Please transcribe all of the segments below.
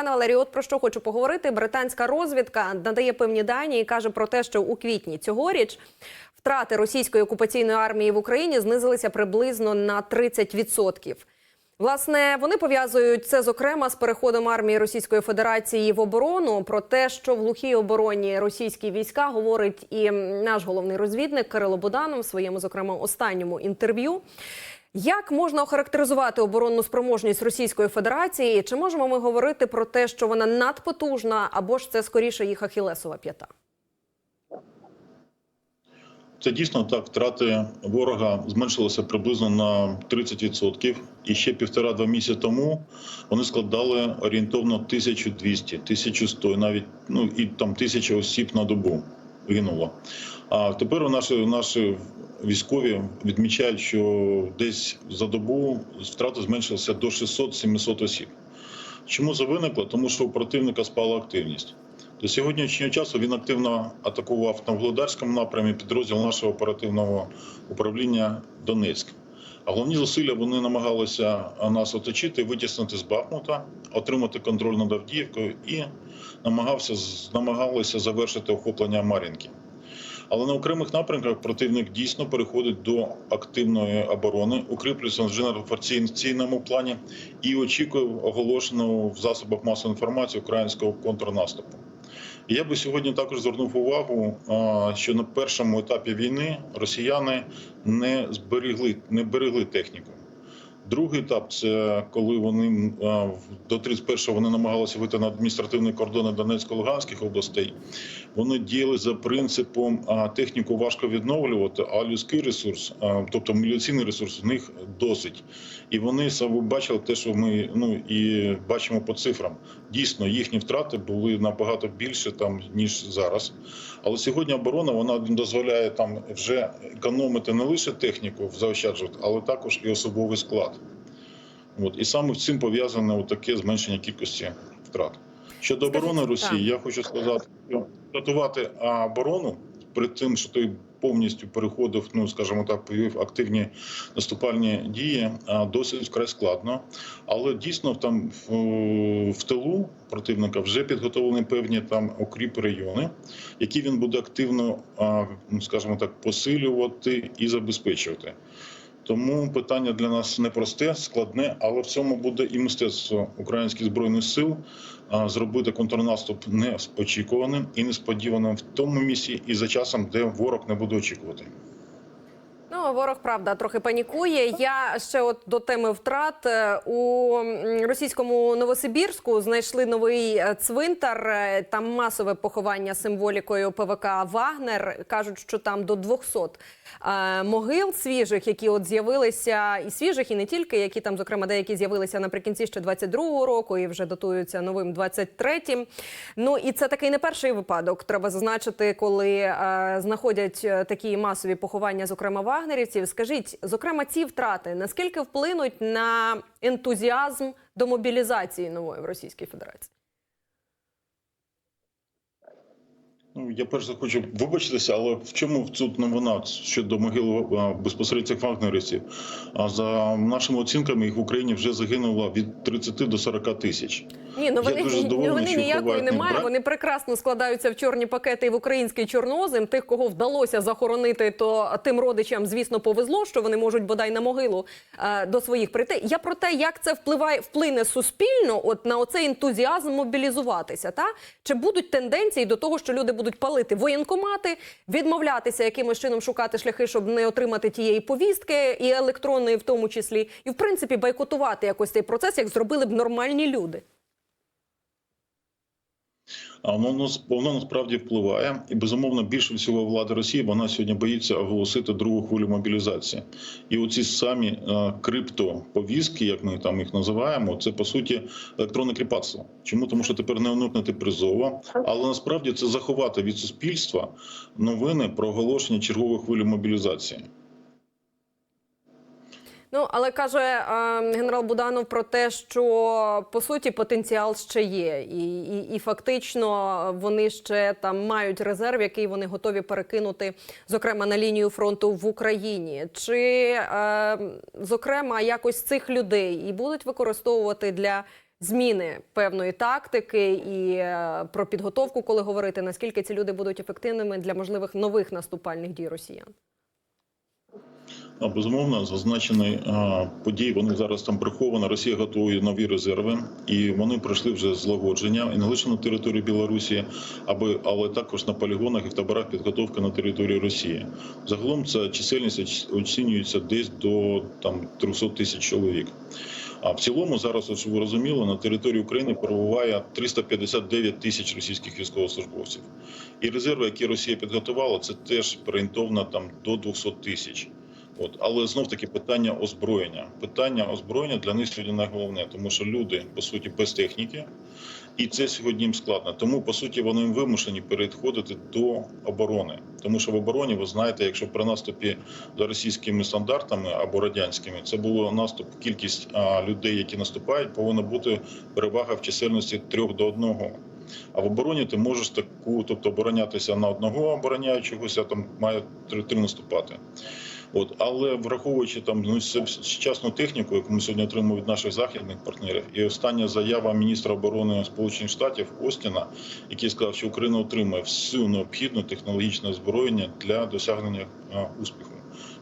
Пане Валерію, от про що хочу поговорити. Британська розвідка надає певні дані і каже про те, що у квітні цьогоріч втрати російської окупаційної армії в Україні знизилися приблизно на 30%. Власне, вони пов'язують це зокрема з переходом армії Російської Федерації в оборону. Про те, що в глухій обороні російські війська говорить і наш головний розвідник Кирило Буданов в своєму, зокрема, останньому інтерв'ю. Як можна охарактеризувати оборонну спроможність Російської Федерації? Чи можемо ми говорити про те, що вона надпотужна, або ж це скоріше їх ахілесова п'ята? Це дійсно так. Втрати ворога зменшилися приблизно на 30%. І ще півтора-два місяці тому вони складали орієнтовно 1200, 1100, навіть ну і там тисяча осіб на добу гинуло. А тепер наші, наші військові відмічають, що десь за добу втрати зменшилися до 600-700 осіб. Чому це виникло? Тому що у противника спала активність. До сьогоднішнього часу він активно атакував на Володарському напрямі підрозділ нашого оперативного управління Донецьк. А головні зусилля вони намагалися нас оточити, витіснити з Бахмута, отримати контроль над Авдіївкою і намагався, намагалися завершити охоплення Мар'їнки. Але на окремих напрямках противник дійсно переходить до активної оборони, укріплюється вже на форційному плані і очікує оголошеного в засобах масової інформації українського контрнаступу. Я би сьогодні також звернув увагу, що на першому етапі війни росіяни не зберегли, не берегли техніку. Другий етап це коли вони до 31-го вони намагалися вийти на адміністративні кордони Донецько-Луганських областей. Вони діяли за принципом техніку важко відновлювати, а людський ресурс, тобто міліційний ресурс, в них досить. І вони саме бачили те, що ми ну і бачимо по цифрам. Дійсно, їхні втрати були набагато більше там ніж зараз. Але сьогодні оборона вона дозволяє там вже економити не лише техніку заощаджувати, але також і особовий склад. От і саме з цим пов'язане таке зменшення кількості втрат. Щодо оборони Росії, я хочу сказати, що рятувати оборону при тим, що той повністю переходив, ну скажімо так, повів активні наступальні дії, досить вкрай складно. Але дійсно там в, в тилу противника вже підготовлені певні там окріп райони, які він буде активно, ну скажімо так, посилювати і забезпечувати. Тому питання для нас непросте, складне, але в цьому буде і мистецтво українських збройних сил зробити контрнаступ неочікуваним і несподіваним в тому місці і за часом, де ворог не буде очікувати. Ну, ворог правда трохи панікує. Я ще от до теми втрат Е, у російському Новосибірську знайшли новий е, цвинтар. Е, Там масове поховання символікою ПВК Вагнер. кажуть, що там до 200 е, могил свіжих, які от з'явилися, і свіжих, і не тільки, які там, зокрема, деякі з'явилися наприкінці ще 22-го року і вже датуються новим 23-м. Ну і це такий не перший випадок. Треба зазначити, коли знаходять такі масові поховання, зокрема вагнерівців. Скажіть, зокрема, ці втрати наскільки вплинуть на ентузіазм до мобілізації нової в Російській Федерації? Ну, я перш за хочу вибачитися, але в чому тут новина щодо могил безпосередньо цих вагнерівців? А за нашими оцінками їх в Україні вже загинуло від 30 до 40 тисяч. Ні, ну вони, дуже ні, вони ніякої немає. брак. Вони прекрасно складаються в чорні пакети і в український чорнозем. Тих, кого вдалося захоронити, то тим родичам, звісно, повезло, що вони можуть бодай на могилу е, до своїх прийти. Я про те, як це впливає, вплине суспільно, от на оцей ентузіазм мобілізуватися. Та чи будуть тенденції до того, що люди будуть палити воєнкомати, відмовлятися якимось чином шукати шляхи, щоб не отримати тієї повістки, і електронної, в тому числі, і в принципі бойкотувати якось цей процес, як зробили б нормальні люди. А воно воно насправді впливає, і безумовно більше всього влада Росії вона сьогодні боїться оголосити другу хвилю мобілізації. І оці самі криптоповістки, як ми там їх називаємо, це по суті електронне кріпацтво. Чому тому, що тепер не уникнути призова, але насправді це заховати від суспільства новини про оголошення чергової хвилі мобілізації. Ну але каже е, генерал Буданов про те, що по суті потенціал ще є, і, і, і фактично вони ще там мають резерв, який вони готові перекинути, зокрема на лінію фронту в Україні. Чи е, зокрема якось цих людей і будуть використовувати для зміни певної тактики і е, про підготовку, коли говорити, наскільки ці люди будуть ефективними для можливих нових наступальних дій росіян? Безумовно, зазначені події. Вони зараз там приховані. Росія готує нові резерви, і вони пройшли вже злагодження і не лише на території Білорусі, аби але також на полігонах і в таборах підготовки на території Росії. Загалом ця чисельність оцінюється десь до там 300 тисяч чоловік. А в цілому зараз, щоб ви розуміли, на території України перебуває 359 тисяч російських військовослужбовців. І резерви, які Росія підготувала, це теж орієнтовно там до 200 тисяч. От, але знов таки питання озброєння. Питання озброєння для них сьогодні найголовне, тому що люди по суті без техніки, і це сьогодні їм складно. Тому по суті вони вимушені переходити до оборони. Тому що в обороні, ви знаєте, якщо при наступі за російськими стандартами або радянськими, це було наступ. Кількість людей, які наступають, повинна бути перевага в чисельності трьох до одного. А в обороні ти можеш таку, тобто оборонятися на одного обороняючогось, а там має три, три наступати. От, але враховуючи там ну, сучасну техніку, яку ми сьогодні отримуємо від наших західних партнерів, і остання заява міністра оборони Сполучених Штатів Остіна, який сказав, що Україна отримує всю необхідну технологічне озброєння для досягнення успіху.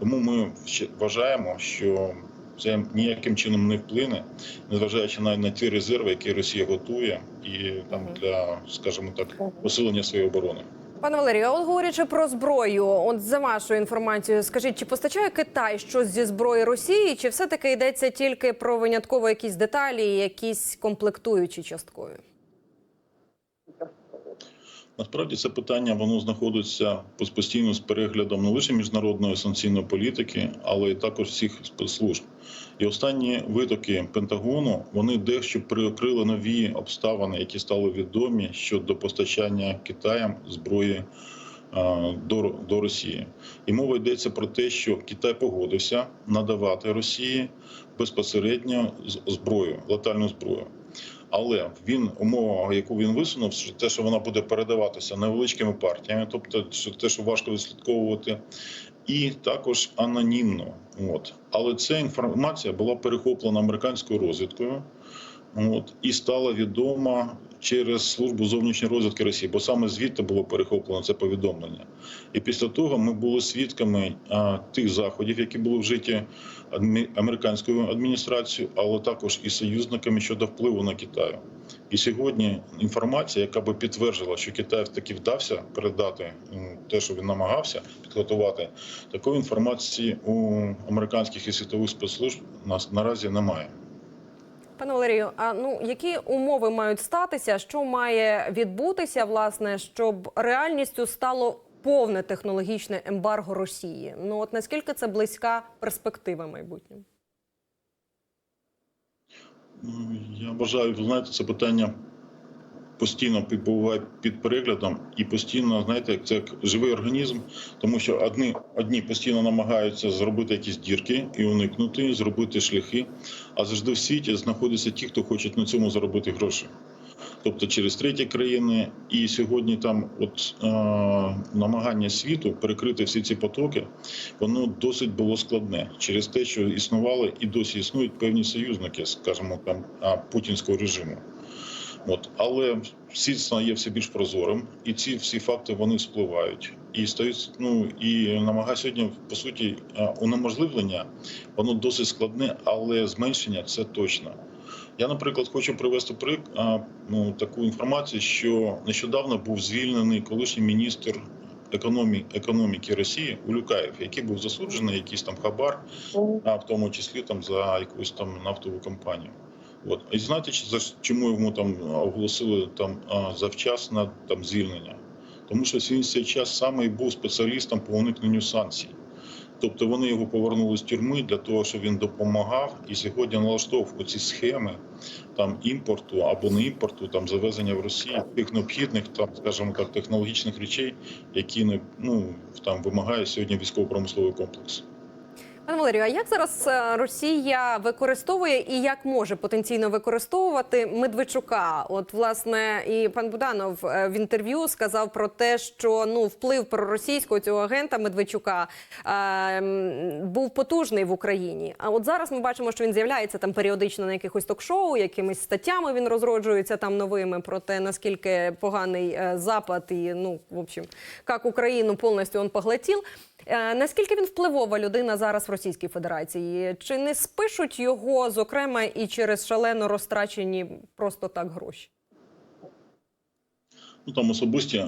Тому ми вважаємо, що це ніяким чином не вплине, незважаючи на, на ті резерви, які Росія готує, і там для, скажімо так, посилення своєї оборони. Пане Валерію, а от говорячи про зброю, от за вашою інформацією, скажіть, чи постачає Китай щось зі зброї Росії, чи все-таки йдеться тільки про винятково якісь деталі, якісь комплектуючі часткові? Насправді це питання воно знаходиться постійно з переглядом не лише міжнародної санкційної політики, але й також всіх спецслужб. І останні витоки Пентагону вони дещо приокрили нові обставини, які стали відомі щодо постачання Китаєм зброї до, до Росії. І мова йдеться про те, що Китай погодився надавати Росії безпосередньо зброю, летальну зброю. Але він умова, яку він висунув, що те, що вона буде передаватися невеличкими партіями, тобто що те, що важко відслідковувати, і також анонімно. От але ця інформація була перехоплена американською розвідкою. От і стала відома через службу зовнішньої розвідки Росії, бо саме звідти було перехоплено це повідомлення. І після того ми були свідками а, тих заходів, які були вжиті американською адміністрацією, але також і союзниками щодо впливу на Китаю. І сьогодні інформація, яка би підтверджувала, що Китай таки вдався передати те, що він намагався підготувати, такої інформації у американських і світових спецслужб нас наразі немає. Пане Валерію, а ну які умови мають статися, що має відбутися, власне, щоб реальністю стало повне технологічне ембарго Росії? Ну от наскільки це близька перспектива майбутнього? Ну, Я вважаю, ви знаєте, це питання постійно перебуває під переглядом і постійно, знаєте, це як живий організм, тому що одні, одні постійно намагаються зробити якісь дірки і уникнути, зробити шляхи. А завжди в світі знаходяться ті, хто хочуть на цьому заробити гроші. Тобто через треті країни, і сьогодні там, от е, намагання світу перекрити всі ці потоки, воно досить було складне через те, що існували і досі існують певні союзники, скажімо, там путінського режиму. От але світ стає все більш прозорим, і ці всі факти вони спливають і стають. Ну і намагає сьогодні по суті унеможливлення, воно досить складне, але зменшення це точно. Я, наприклад, хочу привести прик, ну, таку інформацію, що нещодавно був звільнений колишній міністр економі, економіки Росії Улюкаєв, який був засуджений, якийсь там хабар, а в тому числі там за якусь там нафтову компанію. От і знаєте, чи- за чому йому там оголосили там завчасне там звільнення? Тому що він в цей час саме і був спеціалістом по уникненню санкцій. Тобто вони його повернули з тюрми для того, щоб він допомагав і сьогодні налаштовував ці схеми там імпорту або не імпорту, там завезення в Росію тих необхідних, там, скажімо так, технологічних речей, які не ну там вимагає сьогодні військово-промисловий комплекс. Пане Валерію, а як зараз е, Росія використовує і як може потенційно використовувати Медведчука? От власне і пан Буданов е, в інтерв'ю сказав про те, що ну вплив проросійського цього агента Медведчука е, був потужний в Україні. А от зараз ми бачимо, що він з'являється там періодично на якихось ток-шоу, якимись статтями він розроджується там новими про те, наскільки поганий е, запад і ну в общем, як Україну повністю він поглотив. Е, Наскільки він впливова людина зараз в Російській Федерації? Чи не спишуть його, зокрема, і через шалено розтрачені просто так гроші? Ну там особисті,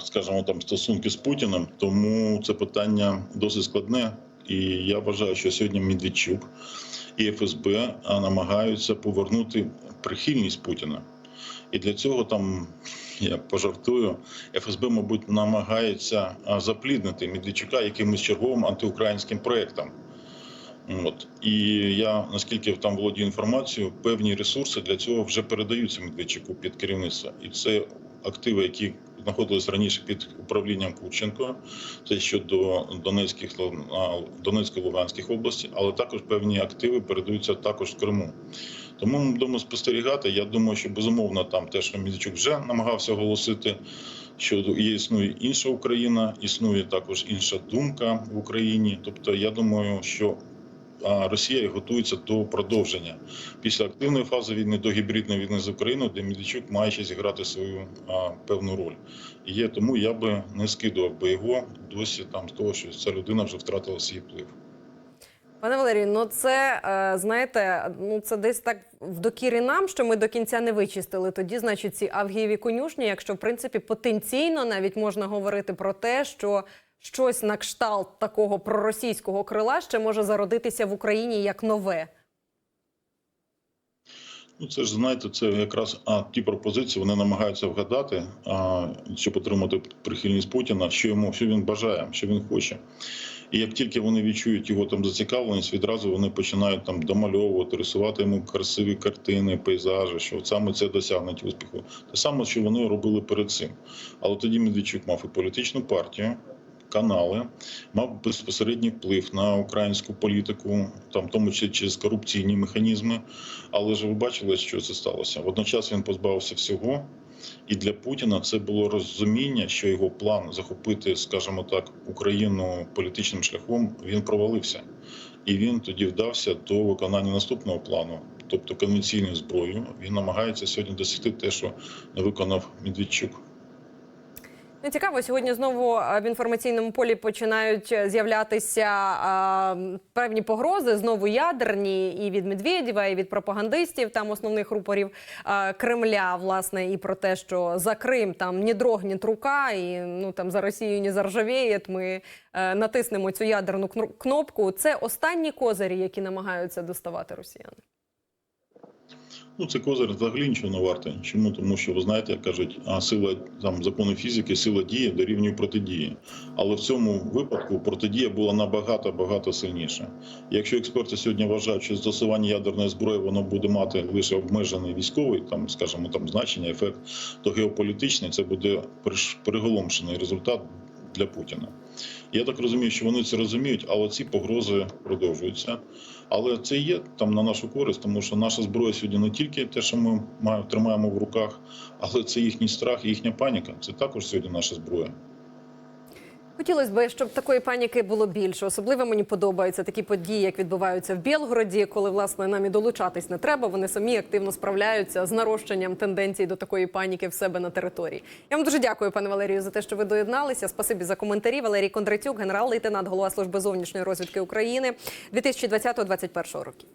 скажімо, там стосунки з Путіним, тому це питання досить складне. І я вважаю, що сьогодні Медведчук і ФСБ намагаються повернути прихильність Путіна. І для цього там я пожартую, ФСБ, мабуть, намагається запліднити Медведчука якимось черговим антиукраїнським проєктом. От і я наскільки там володію інформацією, певні ресурси для цього вже передаються Медведчуку під керівництво, і це активи, які знаходились раніше під управлінням Курченко, це щодо Донецьких Донецької Луганських областей, але також певні активи передаються також в Криму. Тому ми будемо спостерігати. Я думаю, що безумовно там те, що Медведчук вже намагався оголосити. Що є існує інша Україна, існує також інша думка в Україні. Тобто, я думаю, що а Росія готується до продовження після активної фази війни до гібридної війни з Україною, де Медведчук має ще зіграти свою а, певну роль. І є тому я би не скидував би його досі там з того, що ця людина вже втратила свій вплив. Пане Валерію, ну це е, знаєте, ну це десь так в докірі нам, що ми до кінця не вичистили. Тоді, значить, ці авгієві конюшні, якщо в принципі потенційно навіть можна говорити про те, що щось на кшталт такого проросійського крила ще може зародитися в Україні як нове. Ну, це ж знаєте, це якраз а, ті пропозиції вони намагаються вгадати, а, щоб отримати прихильність Путіна, що йому що він бажає, що він хоче. І як тільки вони відчують його там зацікавленість, відразу вони починають там домальовувати, рисувати йому красиві картини, пейзажі, що саме це досягнуть успіху. Те саме, що вони робили перед цим. Але тоді Медведчук мав і політичну партію. Канали мав безпосередній вплив на українську політику, там тому числі через корупційні механізми. Але ж ви бачили, що це сталося. Водночас він позбавився всього, і для Путіна це було розуміння, що його план захопити, скажімо так, Україну політичним шляхом він провалився, і він тоді вдався до виконання наступного плану. Тобто конвенційною зброєю він намагається сьогодні досягти те, що не виконав Медведчук. Ну, цікаво, сьогодні знову е, в інформаційному полі починають е, з'являтися е, певні погрози, знову ядерні і від Медведєва, і від пропагандистів, там основних рупорів е, Кремля, власне, і про те, що за Крим там ні дрогніть рука, і ну там за Росію не заржавіє. Ми е, натиснемо цю ядерну кнопку. Це останні козирі, які намагаються доставати росіяни. Ну, це козир взагалі нічого не варте. Чому? Тому що ви знаєте, як кажуть, сила там закони фізики, сила дії дорівнює протидії. Але в цьому випадку протидія була набагато багато сильніша. Якщо експерти сьогодні вважають, що застосування ядерної зброї воно буде мати лише обмежений військовий, там скажімо, там значення, ефект, то геополітичний це буде приголомшений результат для Путіна. Я так розумію, що вони це розуміють, але ці погрози продовжуються. Але це є там на нашу користь, тому що наша зброя сьогодні не тільки те, що ми маємо, тримаємо в руках, але це їхній страх, і їхня паніка. Це також сьогодні наша зброя. Хотілося б, щоб такої паніки було більше. Особливо мені подобаються такі події, як відбуваються в Білгороді, коли власне нам і долучатись не треба. Вони самі активно справляються з нарощенням тенденцій до такої паніки в себе на території. Я вам дуже дякую, пане Валерію, за те, що ви доєдналися. Спасибі за коментарі. Валерій Кондратюк, генерал-лейтенант, голова служби зовнішньої розвідки України 2020-2021 років.